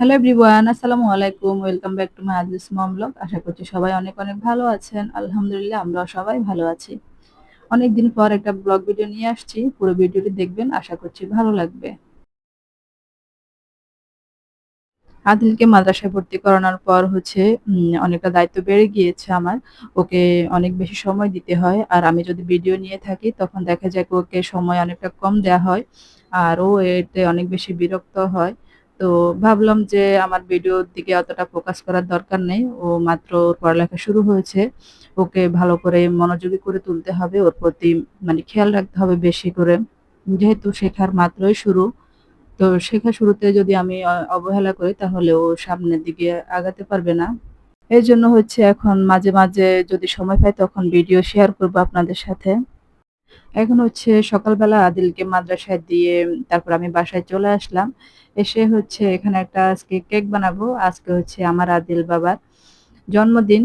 Hello everyone আসসালামু আলাইকুম welcome back to my mom blog আশা করছি সবাই অনেক অনেক ভালো আছেন। আলহামদুলিল্লাহ আমরা সবাই ভালো আছি। অনেকদিন পর একটা ব্লগ ভিডিও নিয়ে আসছি। পুরো ভিডিওটি দেখবেন, আশা করছি ভালো লাগবে। আদিলকে মাদ্রাসায় ভর্তি করানোর পর হচ্ছে অনেকটা দায়িত্ব বেড়ে গিয়েছে আমার। ওকে অনেক বেশি সময় দিতে হয়। আর আমি যদি ভিডিও নিয়ে থাকি, তখন দেখা যায় ওকে সময় অনেকটা কম দেওয়া হয়। আর ও এতে অনেক বেশি বিরক্ত হয়। তো ভাবলাম যে আমার ভিডিওর দিকে অতটা ফোকাস করার দরকার নেই। ও মাত্র ওর পড়ালেখা শুরু হয়েছে। ওকে ভালো করে মনোযোগী করে তুলতে হবে। ওর প্রতি মানে খেয়াল রাখতে হবে বেশি করে। যেহেতু শেখার মাত্রই শুরু, তো শেখা শুরুতে যদি আমি অবহেলা করি তাহলে ও সামনের দিকে আগাতে পারবে না। এই জন্য হচ্ছে এখন মাঝে মাঝে যদি সময় পাই তখন ভিডিও শেয়ার করব আপনাদের সাথে। এখন হচ্ছে সকালবেলা আদিলকে মাদ্রাসায় দিয়ে তারপর আমি বাসায় চলে আসলাম। এসে হচ্ছে এখানে একটা আজকে কেক বানাবো। আজকে হচ্ছে আমার আদিল বাবার জন্মদিন।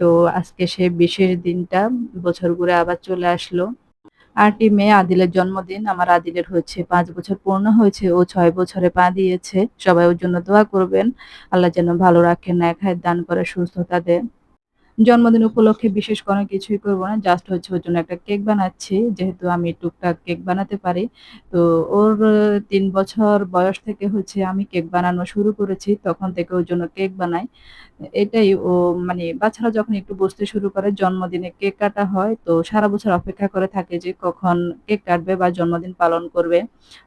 তো আজকে সে বিশেষ দিনটা, বছর ঘুরে আবার চলে আসলো। আটই মে আদিলের জন্মদিন। আমার আদিলের হচ্ছে পাঁচ বছর পূর্ণ হয়েছে। ও ছয় বছরে পা দিয়েছে। সবাই ওর জন্য দোয়া করবেন। আল্লাহ যেন ভালো রাখেন এক হাত দান করে, সুস্থতা দেন জন্মদিন উপলক্ষে বিশেষ কোনো কিছুই করব না জাস্ট হচ্ছে ওর জন্য একটা কেক বানাচ্ছি। যেহেতু আমি টুকটাক কেক বানাতে পারি, তো ওর তিন বছর বয়স থেকে হচ্ছে আমি কেক বানানো শুরু করেছি, তখন থেকে ওর জন্য কেক বানাই। এটাই ও মানে বাচ্চারা যখন একটু বসতে শুরু করে, জন্মদিনে কেক কাটা হয়, তো সারা বছর অপেক্ষা করে থাকে যে কখন কেক কাটবে বা জন্মদিন পালন করবে।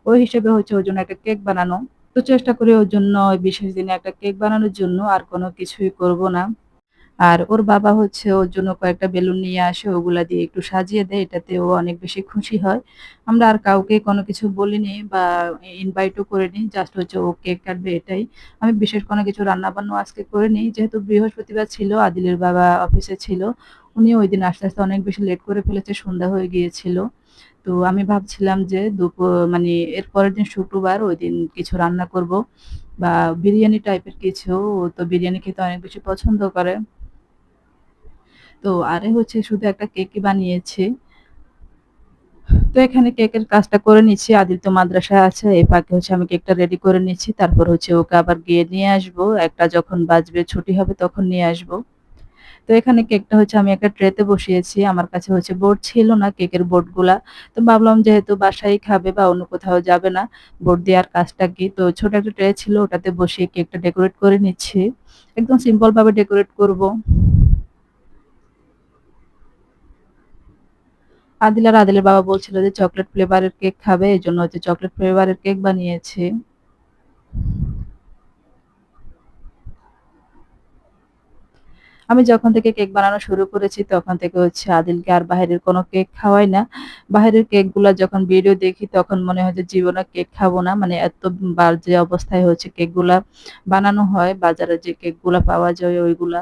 ওই হিসেবে হচ্ছে ওর জন্য একটা কেক বানানো। তো চেষ্টা করি ওর জন্য বিশেষ দিনে একটা কেক বানানোর জন্য, আর কোনো কিছুই করব না। আর ওর বাবা হচ্ছে ওর জন্য কয়েকটা বেলুন নিয়ে আসে, ওগুলা দিয়ে একটু সাজিয়ে দেয়, এটাতে ও অনেক বেশি খুশি হয়। আমরা আর কাউকে কোনো কিছু বলিনি বা ইনভাইটও করিনি জাস্ট হচ্ছে ও কেক কাটবে এটাই। আমি বিশেষ কোনো কিছু রান্না বান্না আজকে করিনি, যেহেতু বৃহস্পতিবার ছিল, আদিলের বাবা অফিসে ছিল, উনি ওই দিন আস্তে আস্তে অনেক বেশি লেট করে ফেলেছে, সন্ধ্যা হয়ে গিয়েছিল। তো আমি ভাবছিলাম যে দুপুর মানে এর পরের দিন শুক্রবার ওই দিন কিছু রান্না করব, বা বিরিয়ানি টাইপের কিছু তো বিরিয়ানি খেতে অনেক বেশি পছন্দ করে। তো আরে হচ্ছে শুধু একটা কেকই বানিয়েছি। তো এখানে কেকের কাজটা করে নিচ্ছি। আদিল তো মাদ্রাসায় আছে, এই ফাঁকে হচ্ছে আমি কেকটা রেডি করে নিচ্ছি। তারপর হচ্ছে ওকে আবার গিয়ে নিয়ে আসব। একটা যখন বাজবে, ছুটি হবে তখন নিয়ে আসব। তো এখানে কেকটা হচ্ছে আমি একটা ট্রেতে বসিয়েছি। আমার কাছে হচ্ছে বোর্ড ছিল না কেকের বোর্ডগুলা তো ভাবলাম যেহেতু বাসায় খাবে বা অন্য কোথাও যাবে না বোর্ড দেওয়ার কাজটা কি? তো ছোট একটা ট্রে ছিল, ওটাতে বসিয়ে কেকটা ডেকোরেট করে নিচ্ছি। একদম সিম্পল ভাবে ডেকোরেট করব। আদিল আর আদিলের বাবা বলছিল যে চকলেট ফ্লেভারের কেক খাবে, এই জন্য হচ্ছে চকলেট ফ্লেভারের কেক বানিয়েছে। আমি যখন থেকে কেক বানানো শুরু করেছি, তখন থেকে হচ্ছে আদিলকে আর বাহিরের কোনো কেক খাওয়াই না। বাহিরের কেকগুলা যখন ভিডিও দেখি, তখন মনে হয় যে জীবনে কেক খাব না। মানে এত বাজে অবস্থায় হচ্ছে কেকগুলা বানানো হয়, বাজারে যে কেকগুলা পাওয়া যায় ওইগুলা।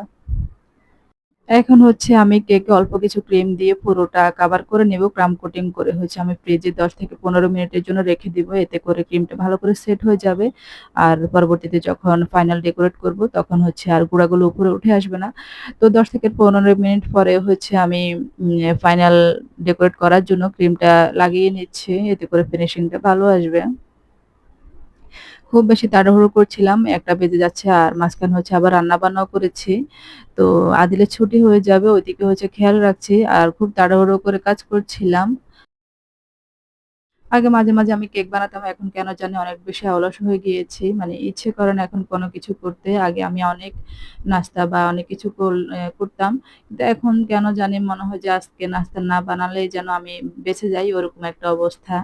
এখন হচ্ছে আমি কেকে অল্প কিছু ক্রিম দিয়ে পুরোটা কাভার করে নেব, ক্রাম কোটিং করে হচ্ছে আমি ফ্রিজে 10 থেকে 15 মিনিটের জন্য রেখে দিব, এতে করে ক্রিমটা ভালো করে সেট হয়ে যাবে। আর পরবর্তীতে যখন ফাইনাল ডেকোরেট করব, তখন হচ্ছে আর গুঁড়াগুলো উপরে উঠে আসবে না। তো 10 থেকে 15 মিনিট পরে হচ্ছে আমি ফাইনাল ডেকোরেট করার জন্য ক্রিমটা লাগিয়ে নিচ্ছি, এতে করে ফিনিশিংটা ভালো আসবে। খুব বেশি তাড়াহুড়ো করছিলাম একটা বেজে যাচ্ছে আর মাঝখানে হচ্ছে আবার রান্না-বান্নাও করেছি। তো আদিলের ছুটি হয়ে যাবে, ওইদিকে হচ্ছে খেয়াল রাখছি আর খুব তাড়াহুড়ো করে কাজ করছিলাম। আগে মাঝে, মাঝে আমি কেক বানাতাম এখন কেন জানি অনেক বেশি অলস হয়ে গিয়েছি। মানে ইচ্ছে করে না এখন কোনো কিছু করতে। আগে আমি অনেক নাস্তা বা অনেক কিছু কর করতাম। কিন্তু এখন কেন জানি মনে হয় যে আজকে নাস্তা না বানালে যেন আমি বেঁচে যাই ওরকম একটা অবস্থা।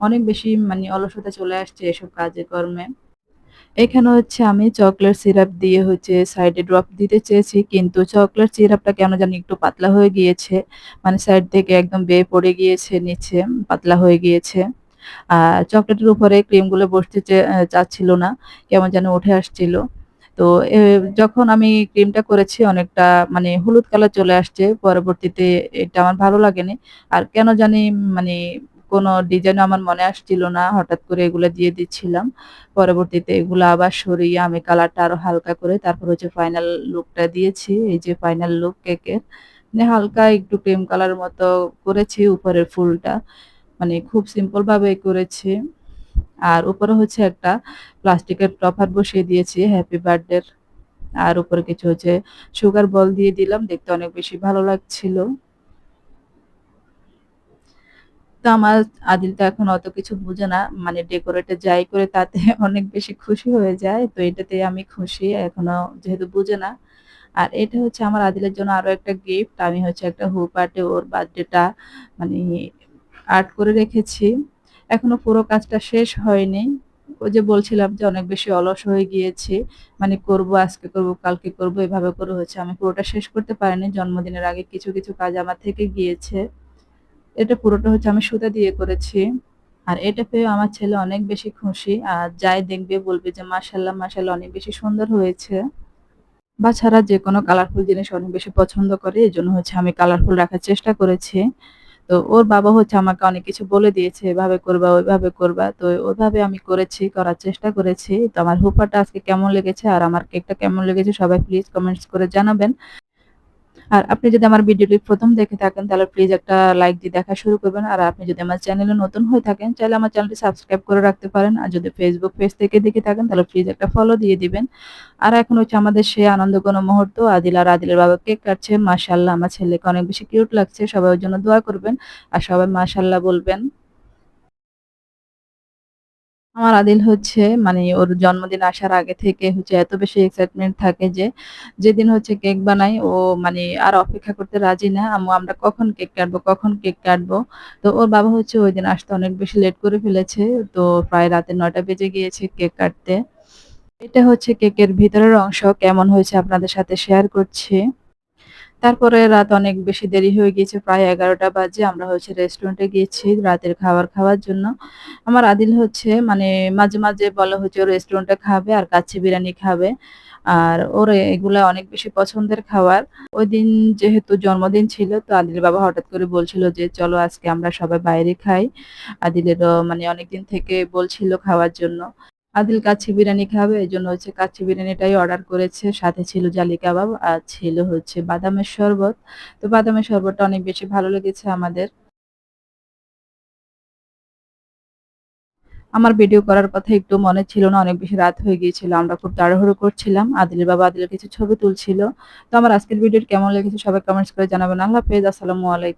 অনেক বেশি মানে অলসতা চলে আসছে এসব কাজে কর্মে। এখানে হচ্ছে আমি চকলেট সিরাপ দিয়ে হচ্ছে সাইডে ড্রপ দিতে চেয়েছি, কিন্তু চকলেট সিরাপটা কেন জানি একটু পাতলা হয়ে গিয়েছে। মানে সাইড থেকে একদম বেয়ে পড়ে গিয়েছে, নিচে পাতলা হয়ে গিয়েছে। আর চকলেটের উপরে ক্রিমগুলো বসতে চাচ্ছিল না। কেমন যেন উঠে আসছিল। তো যখন আমি ক্রিমটা করেছি, অনেকটা মানে হলুদ কালার চলে আসছে। পরবর্তীতে এটা আমার ভালো লাগেনি। আর কেন জানি মানে কোনো ডিজাইন আমার মনে আসছিল না। হঠাৎ করে এগুলা দিয়ে দিচ্ছিলাম। পরবর্তীতে এগুলো আবার সরিয়ে আমি কালারটা আরও হালকা করে, তারপর হচ্ছে ফাইনাল লুকটা দিয়েছি। এই যে ফাইনাল লুক কেকের। মানে হালকা একটু ক্রিম কালার মতো করেছি উপরের ফুলটা। মানে খুব সিম্পল ভাবে করেছি। আর উপরে হচ্ছে একটা প্লাস্টিকের টপার বসিয়ে দিয়েছি হ্যাপি বার্থডের। আর উপরে কিছু হচ্ছে সুগার বল দিয়ে দিলাম। দেখতে অনেক বেশি ভালো লাগছিল। তো আমার আদিল তো এখন অত কিছু বুঝে না। মানে ডেকোরেটে যাই করে তাতে অনেক বেশি খুশি হয়ে যায়। তো এটাতে আমি খুশি। এখনও যেহেতু বুঝে না। আর এটা হচ্ছে আমার আদিলের জন্য আরও একটা গিফট। আমি হচ্ছে একটা হুপ আর্টে ওর বার্থডেটা মানে আর্ট করে রেখেছি। এখনও পুরো কাজটা শেষ হয়নি। ওই যে বলছিলাম যে অনেক বেশি অলস হয়ে গিয়েছে মানে করব, আজকে করব, কালকে করব এভাবে করে হচ্ছে আমি পুরোটা শেষ করতে পারিনি। জন্মদিনের আগে কিছু, কিছু কাজ আমার থেকে গিয়েছে। এটা পুরোটা হচ্ছে আমি সুতা দিয়ে করেছি। আর এটা পেয়েও আমার ছেলে অনেক বেশি খুশি। আর যাই দেখবে বলবে যে মাশাআল্লাহ, মাশাআল্লাহ অনেক বেশি সুন্দর হয়েছে। বাচ্চারা যেকোনো কালারফুল জিনিস অনেক বেশি পছন্দ করে। এই জন্য হচ্ছে আমি কালারফুল রাখার চেষ্টা করেছি। তো ওর বাবা হচ্ছে আমাকে অনেক কিছু বলে দিয়েছে, এভাবে করবা, ওইভাবে করবা। তো ওইভাবে আমি করেছি, করার চেষ্টা করেছি। তো আমার হুপারটা আজকে কেমন লেগেছে আর আমার কেকটা কেমন লেগেছে সবাই প্লিজ কমেন্টস করে জানাবেন। আর আপনি যদি আমার ভিডিওটি প্রথম দেখে থাকেন, তাহলে প্লিজ একটা লাইক দিয়ে দেখা শুরু করবেন। আর আপনি যদি আমার চ্যানেলে নতুন হয়ে থাকেন, চাইলে আমার চ্যানেলটি সাবস্ক্রাইব করে রাখতে পারেন। আর যদি ফেসবুক পেজ থেকে দেখে থাকেন, তাহলে প্লিজ একটা ফলো দিয়ে দিবেন। আর এখন হচ্ছে আমাদের সেই কোনো মুহূর্ত আদিল আর আদিলের বাবা কেক কাটছে। মাশাআল্লাহ, আমার ছেলেকে অনেক বেশি কিউট লাগছে। সবাই ওর জন্য দোয়া করবেন। আর সবাই মাশাআল্লাহ বলবেন। আমার আদিল হচ্ছে মানে ওর জন্মদিন আসার আগে থেকে হচ্ছে এত বেশি এক্সাইটমেন্ট থাকে যে, যেদিন হচ্ছে কেক বানাই ও মানে আর অপেক্ষা করতে রাজি না। আম্মু আমরা কখন কেক কাটবো, কখন কেক কাটবো? তো ওর বাবা হচ্ছে ওই দিন আসতে অনেক বেশি লেট করে ফেলেছে। তো প্রায় রাতে ৯ঃ০০ বেজে গিয়েছে কেক কাটতে। এটা হচ্ছে কেকের ভিতরের অংশ কেমন হয়েছে আপনাদের সাথে শেয়ার করছি। তারপরে রাত অনেক বেশি দেরি হয়ে গিয়েছে। প্রায় ১১টা বাজে। আমরা হচ্ছে রেস্টুরেন্টে গিয়েছি রাতের খাবার খাওয়ার জন্য। আমার আদিল হচ্ছে মানে মাঝে, মাঝে বলা হচ্ছে ও রেস্টুরেন্টে খাবে আর কাচ্চি বিরিয়ানি খাবে। আর ওর এগুলা অনেক বেশি পছন্দের খাবার। ওই দিন যেহেতু জন্মদিন ছিল তো আদিলের বাবা হঠাৎ করে বলছিল যে, "চলো আজকে আমরা সবাই বাইরে খাই।" আদিলেরও মানে অনেকদিন থেকে বলছিল খাওয়ার জন্য। আদিল কাচ্চি বিরিয়ানি খাবে, এই জন্য হচ্ছে কাচ্চি বিরিয়ানিটাই অর্ডার করেছে। সাথে ছিল জালি কাবাব আর ছিল হচ্ছে বাদামের শরবত। তো বাদামের শরবতটা অনেক বেশি ভালো লেগেছে আমাদের। আমার ভিডিও করার কথা একটু মনে ছিল না। অনেক বেশি রাত হয়ে গিয়েছিল। আমরা খুব তাড়াহুড়ো করছিলাম। আদিলের বাবা আদিলের কিছু ছবি তুলছিল। তো আমার আজকের ভিডিওটি কেমন লেগেছে সবাই কমেন্টস করে জানাবেন। আল্লাহ হাফেজ। আসসালামু আলাইকুম।